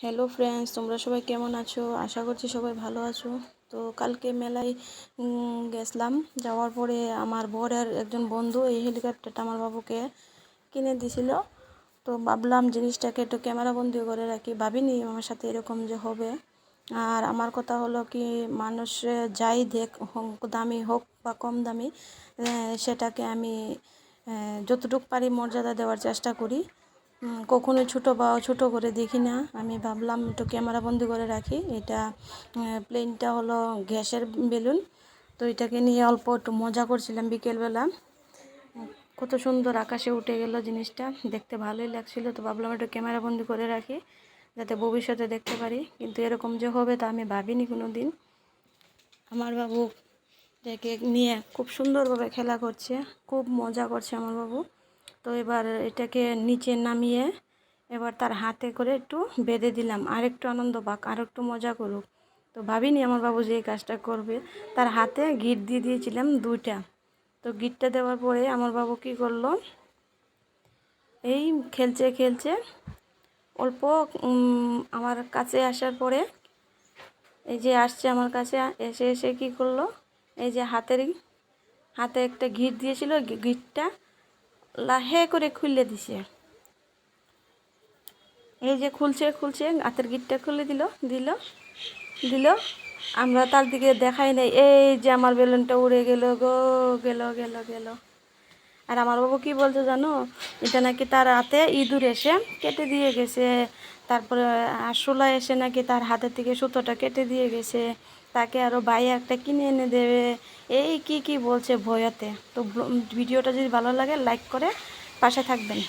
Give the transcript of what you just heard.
Hello friends তোমরা সবাই কেমন আছো? আশা করছি সবাই ভালো আছো। তো কালকে মেলায় গেছিলাম। যাওয়ার পরে আমার বরের একজন বন্ধু এই হেলিকপ্টারটা আমার বাবুকে কিনে দিছিল। তো ভাবলাম জিনিসটাকে একটু ক্যামেরা বন্দি করে রাখি। ভাবিনি আমার সাথে এরকম যে হবে। আর আমার কথা হলো কি, মানুষ যাই দেখ দামি হোক বা কম দামি সেটাকে আমি যতটুকু পারি মর্যাদা দেওয়ার চেষ্টা করি। উম, কখনোই ছোটো বা ছোটো করে দেখি না। আমি ভাবলাম একটু ক্যামেরা বন্দি করে রাখি। এটা প্লেনটা হলো গ্যাসের বেলুন। তো এটাকে নিয়ে অল্প একটু মজা করছিলাম বিকেলবেলা। কত সুন্দর আকাশে উঠে গেল জিনিসটা। দেখতে ভালোই লাগছিল। তো ভাবলাম একটু ক্যামেরা বন্দি করে রাখি যাতে ভবিষ্যতে দেখতে পারি। কিন্তু এরকম যে হবে তা আমি ভাবিনি কোনো দিন আমার বাবু এটাকে নিয়ে খুব সুন্দরভাবে খেলা করছে খুব মজা করছে আমার বাবু। তো এবার এটাকে নিচে নামিয়ে এবার তার হাতে করে একটু বেঁধে দিলাম। আর একটু আনন্দ পাক আর একটু মজা করুক। তো ভাবিনি আমার বাবু যে এই কাজটা করবে। তার হাতে গিট দিয়ে দিয়েছিলাম দুইটা। তো গিটটা দেওয়ার পরে আমার বাবু কী করল? এই খেলছে খেলছে। অল্প আমার কাছে আসার পরে এই যে আসছে আমার কাছে, এসে এসে কি করল? এই যে হাতের হাতে একটা গিট দিয়েছিল গিটটা। লাহে করে খুলে দিছে। এই যে খুলছে খুলছে, হাতের গিটটা খুলে দিল দিল দিল। আমরা তার দিকে দেখাই নাই। এই যে আমার বেলুনটা উড়ে গেল গো, গেল গেল গেল। আর আমার বাবু কি বলছে জানো? এটা নাকি তার হাতে ইঁদুর এসে কেটে দিয়ে গেছে। তারপরে আরশোলা এসে নাকি তার হাতের থেকে সুতোটা কেটে দিয়ে গেছে। তাকে আরও ভাই একটা কিনে এনে দেবে। এই কি কি বলছে ভয়তে। তো ভিডিওটা যদি ভালো লাগে লাইক করে পাশে থাকবেন।